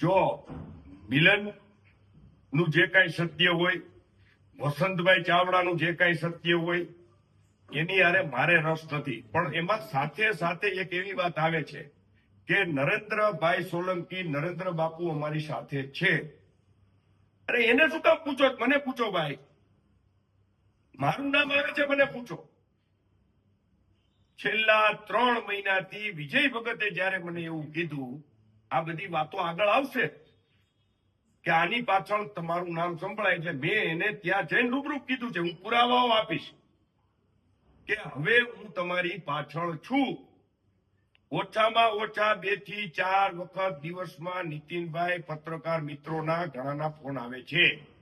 જો મિલનનું જે કાંઈ સત્ય હોય, વસંતભાઈ ચાવડાનું જે કાંઈ સત્ય હોય, એની હારે મારે રસ નથી. પણ એમાં સાથે સાથે એક એવી વાત આવે છે કે નરેન્દ્રભાઈ સોલંકી, નરેન્દ્ર બાપુ અમારી સાથે છે. અરે એને શું કામ પૂછો? મને પૂછો ભાઈ. મારું નામ આવે છે, મને પૂછો. છેલ્લા ત્રણ મહિનાથી વિજય ભગતે જયારે મને એવું કીધું આ બધી વાતો આગળ આવશે કે આની પાછળ તમારું નામ સંભળાય છે. મેં એને ત્યાં જઈને રૂબરૂ કીધું છે. હું પુરાવાઓ આપીશ કે હવે હું તમારી પાછળ છું. ઓછામાં ઓછા બેથી ચાર વખત દિવસમાં નીતિનભાઈ પત્રકાર મિત્રોના ઘણાના ફોન આવે છે.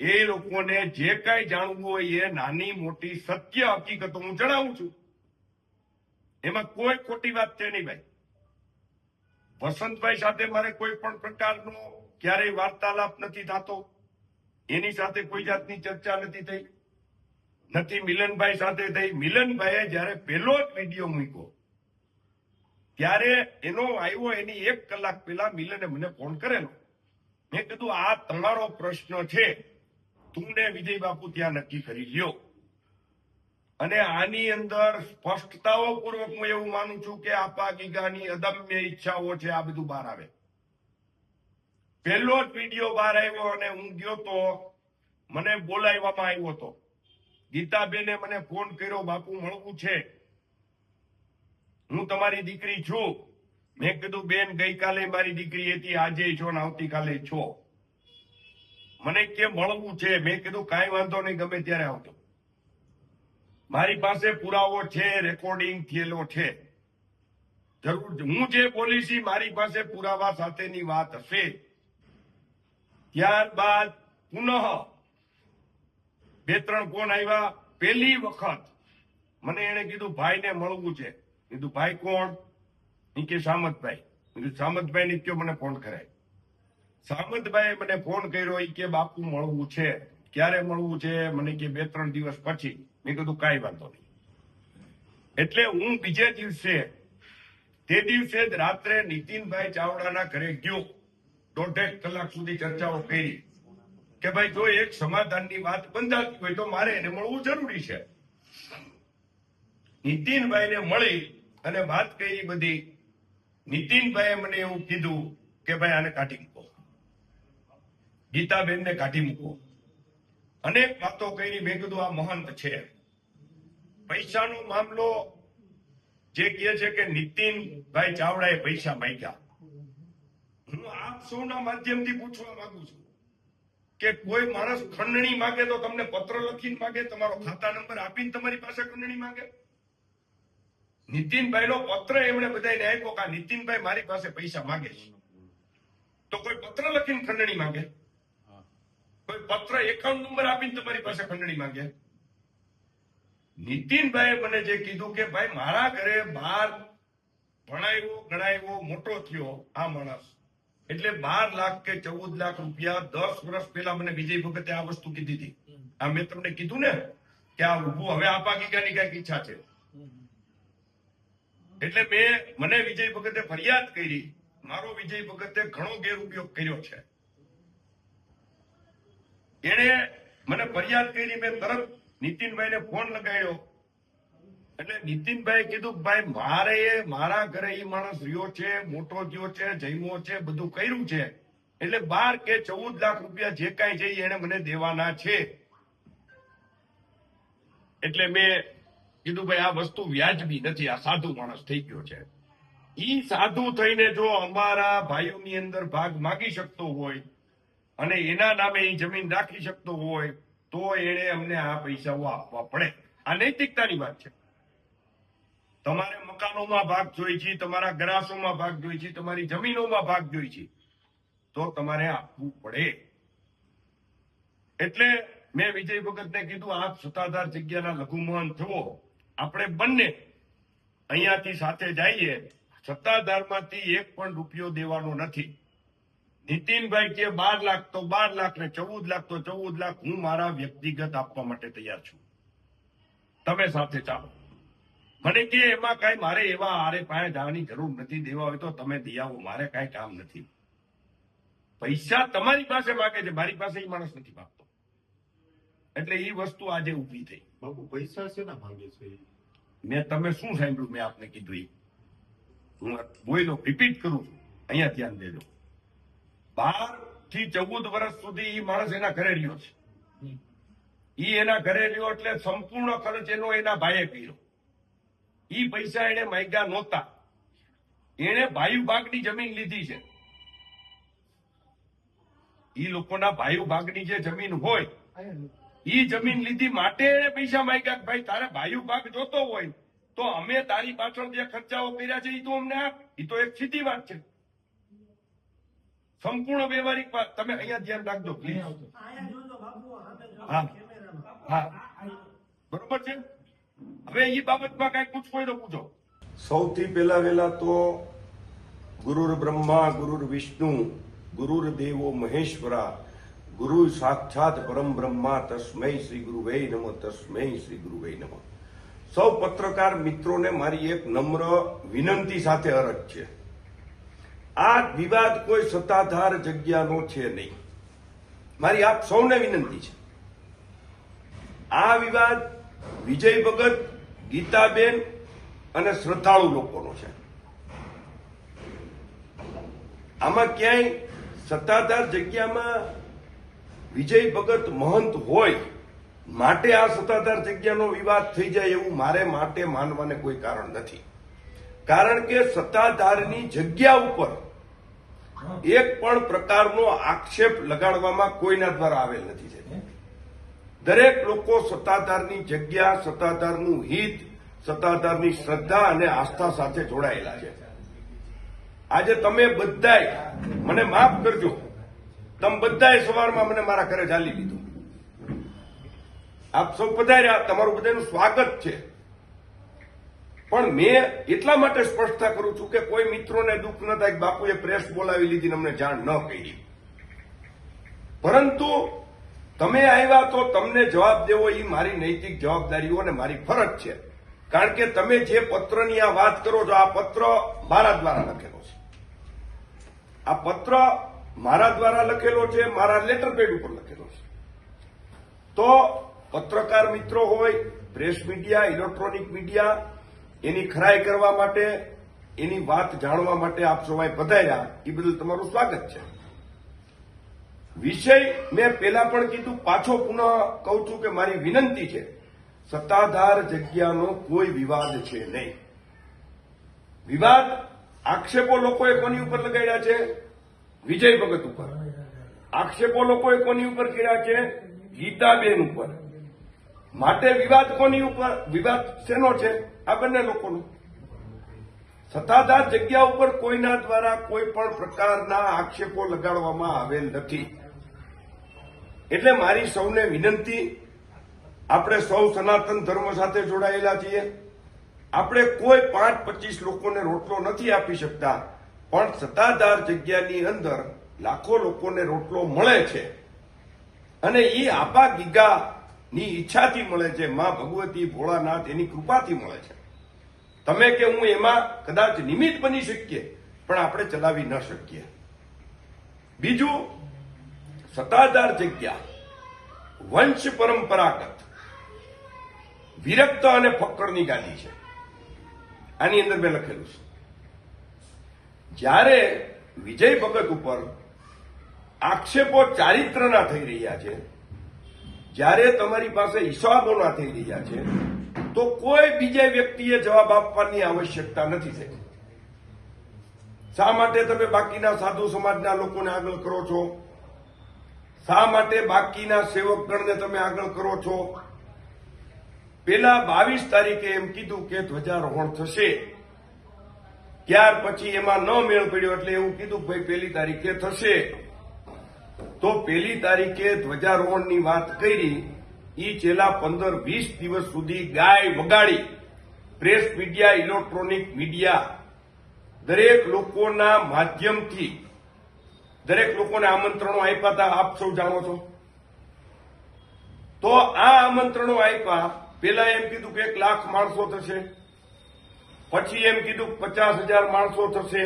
એ લોકોને જે કઈ જાણવું હોય એ નાની મોટી સત્ય હકીકતો હું જણાવું છું. એમાં કોઈ ખોટી વાત છે નહીં ભાઈ. વસંતભાઈ સાથે મારે કોઈ પણ પ્રકારનો ક્યારેય વાર્તાલાપ નથી થતો. એની સાથે કોઈ જાતની ચર્ચા નથી થઈ. નથી મિલનભાઈ સાથે થઈ. મિલનભાઈએ જ્યારે પહેલો જ વીડિયો મૂક્યો, ત્યારે એનો આવ્યો એની એક કલાક પહેલા મિલને મને ફોન કરેલો. મેં કીધું, આ તમારો પ્રશ્ન છે. તું ને વિજય બાપુ ત્યાં નક્કી કરી લ્યો. અને આની અંદર સ્પષ્ટતાઓ પૂર્વક હું એવું માનું છું કે આપા ગીગાની અદમ્ય ઈચ્છાઓ છે, આ બધું બહાર આવે. પહેલો જ વીડિયો બહાર આવ્યો અને હું ગયો તો મને બોલાવવામાં આવ્યો હતો. ગીતાબેને મને ફોન કર્યો, બાપુ, મળવું છે. હું તમારી દીકરી છું. મેં કીધું, બેન, ગઈકાલે મારી દીકરી હતી, આજે છો ને આવતીકાલે છો. મને કે, મળવું છે. મેં કીધું, કાંઈ વાંધો નહીં, ગમે ત્યારે આવતો મારી પાસે પુરાવો છે રેકોર્ડિંગ થયેલો છે. જરૂર હું જે બોલીશ મારી પાસે પુરાવા સાથેની વાત હશે, ત્યારબાદ પુનઃ બે ત્રણ ફોન આવ્યા પહેલી વખત મને એને કીધું, ભાઈને મળવું છે. કીધું, ભાઈ કોણ? ઈ કે, સામતભાઈ. કીધું સામતભાઈ ને કયો મને ફોન કરાય. સામંતભાઈએ મને ફોન કર્યો કે, બાપુ, મળવું છે. ક્યારે મળવું છે? મને કે બે, ત્રણ દિવસ પછી. મેં કીધું, કાંઈ વાંધો નહીં. એટલે હું બીજે દિવસે, તે દિવસે જ રાત્રે નીતિનભાઈ ચાવડાના ઘરે ગયો. દોઢેક કલાક સુધી ચર્ચાઓ કરી. કે ભાઈ, જો એક સમાધાનની વાત બંધાતી હોય તો મારે એને મળવું જરૂરી છે. નીતિનભાઈને મળી અને વાત કરી બધી. નીતિનભાઈએ મને એવું કીધું કે ભાઈ, આને કાઢી મૂકો. ગીતાબેનને કાઢી મૂકો. અનેક વાતો કરી મેં કીધું આ મહંત છે. પૈસાનો મામલો જે કહે છે કે નીતિનભાઈ ચાવડાએ પૈસા માંગ્યા. હું આપ સૌના માધ્યમથી પૂછવા માંગુ છું કે કોઈ માણસ ખંડણી માંગે તો તમને પત્ર લખીને માંગે, તમારો ખાતા નંબર આપીને તમારી પાસે ખંડણી માંગે? નીતિનભાઈનો પત્ર એમણે બધાને આપ્યો કે નીતિનભાઈ મારી પાસે પૈસા માંગે છે. તો કોઈ પત્ર લખીને ખંડણી માંગે? કોઈ પત્ર એકાઉન્ટ નંબર આપીને તમારી પાસે ખંડણી માંગે? નીતિનભાઈ મને જે કીધું કે, ભાઈ, મારા ઘરે બાર ભણાવ્યો ગણાવ્યો મોટો થયો આ માણસ. એટલે બાર લાખ કે ચૌદ લાખ રૂપિયા દસ વર્ષ પહેલા મને વિજય ભગતે આ વસ્તુ કીધી હતી. આ મેં તમને કીધું ને કે આ ઉભું હવે આપા ગીગાની કંઈક ઈચ્છા છે. એટલે મેં, મને વિજય ભગતે ફરિયાદ કરી. મારો વિજય ભગતે ઘણો ગેરઉપયોગ કર્યો છે. એણે મને ફરિયાદ કરી, મેં તરત નીતિનભાઈને ફોન લગાડ્યો. એટલે નીતિનભાઈ કીધું, ભાઈ, મારે મારા ઘરે એ માણસ રહ્યો છે, મોટો થયો છે જૈમો છે, બધું કર્યું છે. એટલે બાર કે ચૌદ લાખ રૂપિયા જે કાંઈ છે એને મને દેવાના છે. એટલે મેં કીધું, ભાઈ, આ વસ્તુ વ્યાજબી નથી, આ સાધુ માણસ થઈ ગયો છે. ઈ સાધુ થઈને જો અમારા ભાઈઓની અંદર ભાગ માગી શકતો હોય અને એના નામે એ જમીન રાખી શકતો હોય, તો એણે અમને આ પૈસાઓ આપવા પડે. આ નૈતિકતાની વાત છે. તમારે મકાનોમાં ભાગ જોઈ છે, તમારા ગ્રાસોમાં ભાગ જોઈ છે, તમારી જમીનોમાં ભાગ જોઈ છે, તો તમારે આપવું પડે. એટલે મેં વિજય ભગતને કીધું, આપ સત્તાધાર જગ્યાના લઘુમહંત થવો. આપણે બંને અહીંયાથી સાથે જઈએ. સત્તાધારમાંથી એક પણ રૂપિયો દેવાનો નથી. નીતિનભાઈ કે બાર લાખ તો બાર લાખ ને ચૌદ લાખ તો ચૌદ લાખ. હું મારા વ્યક્તિગત આપવા માટે તૈયાર છું. તમે સાથે ચાલો. મને કે એમાં કાંઈ મારે એવા આરે પાસે જવાની જરૂર નથી. દેવા હોય તો તમે દઈ આવો. મારે કાંઈ કામ નથી. પૈસા તમારી પાસે માગે છે. મારી પાસે એ માણસ નથી માગતો. એટલે એ વસ્તુ આજે ઊભી થઈ. બાપુ પૈસા શેના માંગે છે? મેં તમે શું સાંભળ્યું? મેં આપને કીધું એ હું બોયલો રિપીટ કરું છું. અહીંયા ધ્યાન દેજો. બારથી ચૌદ વર્ષ સુધી એ માણસ એના ઘરે રહ્યો છે. એ એના ઘરે રહ્યો એટલે સંપૂર્ણ ખર્ચ એનો એના ભાઈએ કર્યો. એ પૈસા એને માગ્યા નહોતા. એને ભાઈ ભાગની જમીન લીધી છે. એ લોકોના ભાઈ ભાગની જે જમીન હોય એ જમીન લીધી માટે એને પૈસા માગ્યા કે ભાઈ તારે ભાઈ ભાગ જોતો હોય તો અમે તારી પાછળ જે ખર્ચાઓ કર્યા છે એ તો અમને આપ. એ તો એક સીધી વાત છે. સંપૂર્ણ વ્યવહારિક વાત. તમે અહીંયા ધ્યાન રાખજો પ્લીઝ હા. હા. બરોબર છે? હવે એ બાબતમાં કઈ પૂછવું હોય તો પૂછો. સૌથી પહેલા વહેલા તો ગુરુર બ્રહ્મા ગુરુર વિષ્ણુ ગુરુર દેવો મહેશ્વરા ગુરુ સાક્ષાત પરમ બ્રહ્મા તસ્મૈ શ્રી ગુરુવે નમઃ તસ્મૈ શ્રી ગુરુવે નમ. સૌ પત્રકાર મિત્રોને મારી એક નમ્ર વિનંતી સાથે અરજ છે. આ વિવાદ કોઈ સત્તાધાર જગ્યાનો છે નહીં. મારી આપ સૌને વિનંતી છે. આ વિવાદ વિજય ભગત, ગીતાબેન અને શ્રદ્ધાળુ લોકોનો છે. આમાં ક્યાંય સત્તાધાર જગ્યામાં વિજય ભગત મહંત હોય, માટે આ સત્તાધાર જગ્યાનો વિવાદ થઈ જાય એવું મારે માટે માનવાને કોઈ કારણ નથી. કારણ કે સત્તાધારની જગ્યા ઉપર એક પણ પ્રકારનો આક્ષેપ લગાડવામાં કોઈના દ્વારા આવેલ નથી દરેક લોકો સત્તાધારની જગ્યા, સત્તાધારનું હિત, સત્તાધારની શ્રદ્ધા અને આસ્થા સાથે જોડાયેલા છે. આજે તમે બધાય મને માફ કરજો. તમે બધાએ સવારમાં મને મારા ઘરે ચાલી લીધું. આપ સૌ પધાર્યા તમારું બધાનું સ્વાગત છે. પણ મેં એટલા માટે સ્પષ્ટતા કરું છું કે કોઈ મિત્રોને દુઃખ ન થાય બાપુએ પ્રેસ બોલાવી લીધી અમને જાણ ન કરી. પરંતુ તમે આવ્યા તો તમને જવાબ દેવો એ મારી નૈતિક જવાબદારીઓ અને મારી ફરજ છે. કારણ કે તમે જે પત્રની આ વાત કરો છો, આ પત્ર મારા દ્વારા લખેલો છે. આ પત્ર મારા દ્વારા લખેલો છે, મારા લેટર પેડ ઉપર લખેલો છે. તો પત્રકાર મિત્રો હોય, પ્રેસ મીડિયા, ઇલેક્ટ્રોનિક મીડિયા એની ખરાઈ કરવા માટે, એની વાત જાણવા માટે આપ સૌએ પધાર્યા. એ બદલ તમારું સ્વાગત છે. વિષય મેં પેલા પણ કીધું, પાછો પુનઃ કહું છું કે મારી વિનંતી છે, સત્તાધાર જગ્યાનો કોઈ વિવાદ છે નહીં. વિવાદ આક્ષેપો લોકોએ કોની ઉપર લગાડ્યા છે? વિજય ભગત ઉપર. આક્ષેપો લોકોએ કોની ઉપર કર્યા છે? ગીતાબેન ઉપર. માટે વિવાદ કોની ઉપર? વિવાદ શેનો છે? આ બંને લોકોનું. સત્તાધાર જગ્યા ઉપર કોઈના દ્વારા કોઈ પણ પ્રકારના આક્ષેપો લગાડવામાં આવેલ નથી. એટલે મારી સૌને વિનંતી, આપણે સૌ સનાતન ધર્મ સાથે જોડાયેલા છીએ. આપણે કોઈ પાંચ પચીસ લોકોને રોટલો નથી આપી શકતા, પણ સત્તાધાર જગ્યાની અંદર લાખો લોકોને રોટલો મળે છે. અને એ આપા ગીગાની ઈચ્છાથી મળે છે, માં ભગવતી ભોળાનાથ એની કૃપાથી મળે છે. તમે કે હું એમાં કદાચ નિમિત્ત બની શકીએ, પણ આપણે ચલાવી ન શકીએ. બીજું, સત્તાધાર જગ્યા, વંશ પરંપરાગત, વિરક્ત અને ફક્કડની ગાદી છે. આની અંદર મેં લખેલું છે. જ્યારે વિજય ભગત ઉપર આક્ષેપો ચારિત્રના થઈ રહ્યા છે જ્યારે તમારી પાસે હિસાબોના થઈ રહ્યા છે, તો કોઈ બીજા વ્યક્તિએ જવાબ આપવાની આવશ્યકતા નથી થઈ શા માટે તમે બાકીના સાધુ સમાજના લોકોને આગળ કરો છો? શા માટે બાકીના સેવકગણને તમે આગળ કરો છો? પેલા બાવીસ તારીખે એમ કીધું કે ધ્વજારોહણ થશે. ત્યાર પછી એમાં ન મેળ પડ્યો એટલે એવું કીધું ભાઈ પેલી તારીખે થશે. તો પહેલી તારીખે ધ્વજારોહણની વાત કરી, ઈ છેલ્લા પંદર વીસ દિવસ સુધી ગાય વગાડી પ્રેસ મીડિયા, ઇલેક્ટ્રોનિક મીડિયા, દરેક લોકોના માધ્યમથી, દરેક લોકોને આમંત્રણો આપ્યા હતા. આપ સૌ જાણો છો? તો આ આમંત્રણો આપ્યા પેલા એમ કીધું કે એક લાખ માણસો થશે, પછી એમ કીધું પચાસ હજાર માણસો થશે.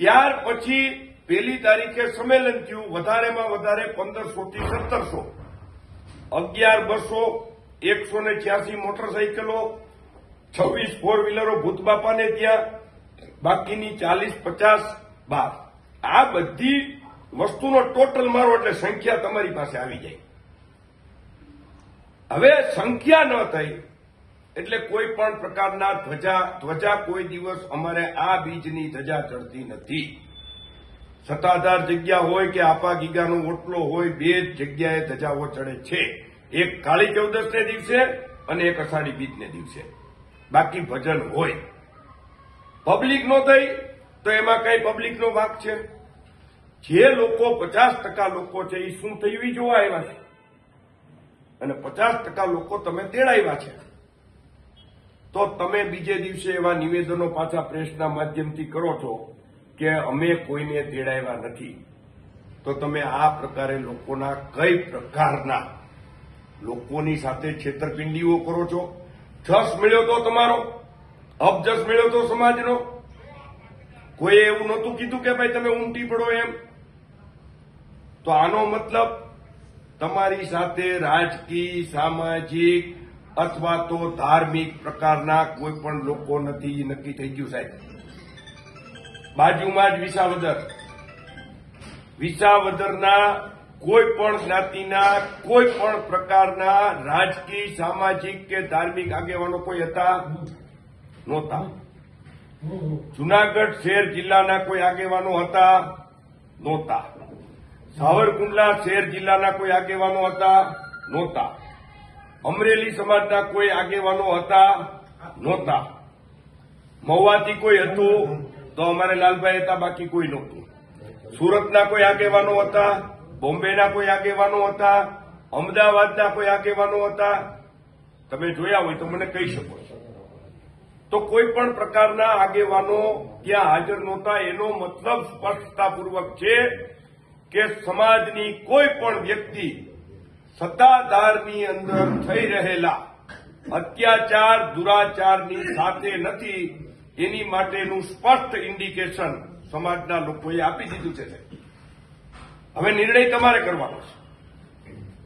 ત્યાર પછી પેલી તારીખે સંમેલન થયું, વધારેમાં વધારે પંદરસો થી સત્તરસો. અગિયાર બસો, એકસો ને છ્યાસી મોટરસાઇકલો, છવ્વીસ ફોર વ્હીલરો ભૂતબાપાને ત્યાં, બાકીની ચાલીસ, પચાસ, બાર. આ બધી વસ્તુનો ટોટલ મારો એટલે સંખ્યા તમારી પાસે આવી જાય. હવે સંખ્યા ન થઈ, એટલે કોઈ પણ પ્રકારના ધ્વજા ધ્વજા કોઈ દિવસ અમારે આ બીજની ધજા ચડતી નથી. સત્તાધાર જગ્યા હોય કે આપા ગીગાનો ઓટલો હોય, બે જ જગ્યાએ ધજાઓ ચડે છે. એક કાળી ચૌદશને દિવસે અને એક અષાઢી બીજને દિવસે. બાકી ભજન હોય. પબ્લિક નો થઈ, તો એમાં કઈ પબ્લિકનો વાંક છે? જે લોકો પચાસ ટકા લોકો છે એ શું થયું જોવા આવ્યા છે. અને પચાસ ટકા લોકો તમે તેડાવ્યા છે. તો તમે બીજે દિવસે એવા નિવેદનો પાછા પ્રેસના માધ્યમથી કરો છો કે અમે કોઈને તેડાવ્યા નથી. તો તમે આ પ્રકારે લોકોના કઈ પ્રકારના લોકોની સાથે છેતરપિંડીઓ કરો છો? જસ મળ્યો તો તમારો, અબજસ મળ્યો તો સમાજનો. કોઈ એવું નહોતું કીધું કે ભાઈ તમે ઉમટી પડો એમ? તો આનો મતલબ તમારી સાથે રાજકીય, સામાજિક અથવા તો ધાર્મિક પ્રકારના કોઈ પણ લોકો નથી, નક્કી થઈ ગયું સાહેબ. બાજુમાં જ વિસાવદર. વિસાવદરના કોઈ પણ જ્ઞાતિના, કોઈ પણ પ્રકારના રાજકીય, સામાજિક કે ધાર્મિક આગેવાનો કોઈ હતા? નહોતા. જુનાગઢ શહેર જિલ્લાના કોઈ આગેવાનો હતા? નહોતા. સાવરકુંડલા શહેર જિલ્લાના કોઈ આગેવાનો હતા? નહોતા. અમરેલી સમાજના કોઈ આગેવાનો હતા? નહોતા. મહુવાથી કોઈ હતું? તો અમારે લાલભાઈ હતા, બાકી કોઈ નહોતું. સુરતના કોઈ આગેવાનો હતા, બોમ્બેના કોઈ આગેવાનો હતા, અમદાવાદના કોઈ આગેવાનો હતા. તમે જોયા હોય તો મને કહી શકો છો. તો કોઈ પણ પ્રકારના આગેવાનો ત્યાં હાજર નહોતા. એનો મતલબ સ્પષ્ટતાપૂર્વક છે કે સમાજની કોઈ પણ વ્યક્તિ સત્તાધારની અંદર થઈ રહેલા અત્યાચાર, દુરાચારની સાથે નથી એની માટેનું સ્પષ્ટ ઇન્ડિકેશન સમાજના લોકોએ આપી દીધું છે. હવે નિર્ણય તમારે કરવાનો છે.